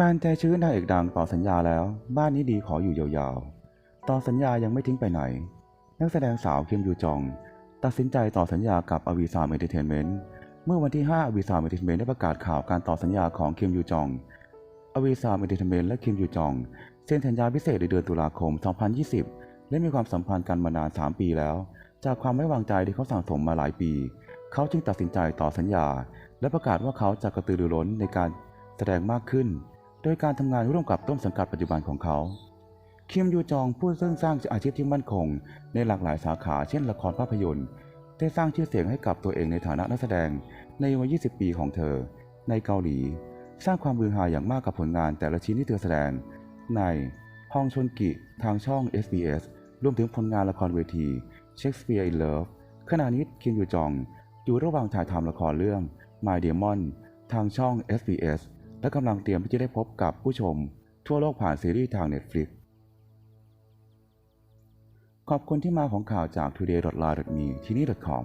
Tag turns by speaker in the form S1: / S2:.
S1: แฟนใจชื้นนางเอกดังต่อสัญญาแล้ว บ้านนี้ดีขออยู่ยาวๆ ต่อสัญญายังไม่ทิ้งไปไหน นักแสดงสาวคิมยูจอง ตัดสินใจต่อสัญญากับอวีซามเอนเตอร์เทนเมนต์เมื่อวันที่5อวีซามเอนเตอร์เทนเมนต์ได้ประกาศข่าวการต่อสัญญาของคิมยูจองอวีซามเอนเตอร์เทนเมนต์และคิมยูจองเซ็นสัญญาพิเศษในเดือนตุลาคม 2020 และมีความสัมพันธ์กันมานาน 3 ปีแล้ว จากความไม่วางใจที่เขาสั่งสมมาหลายปี เขาจึงตัดสินใจต่อสัญญา และประกาศว่าเขาจะกระตือรือร้นในการแสดงมากขึ้น โดยการทำงานร่วมกับต้นสังกัดปัจจุบันของเขา คิมยูจองผู้ซึ่งสร้างอาชีพที่มั่นคง ในหลากหลายสาขาเช่นละครภาพยนตร์ ได้สร้างชื่อเสียงให้กับตัวเองในฐานะนักแสดงในวัย 20 ปีของเธอ ในเกาหลี สร้างความมือหาอย่างมากกับผลงานแต่ละชิ้นที่เธอแสดง ในฮองชนกิทางช่อง SBS รวมถึงผลงานละครเวที Shakespeare in Love ขณะนี้คิมยูจอง อยู่ระหว่างถ่ายทำละครเรื่อง My Demon ทางช่อง SBS และกำลังเตรียมที่จะได้พบกับผู้ชม ทั่วโลกผ่านซีรีส์ทาง Netflix ขอบคุณที่มาของข่าวจาก today.la.me ที่นี่ .com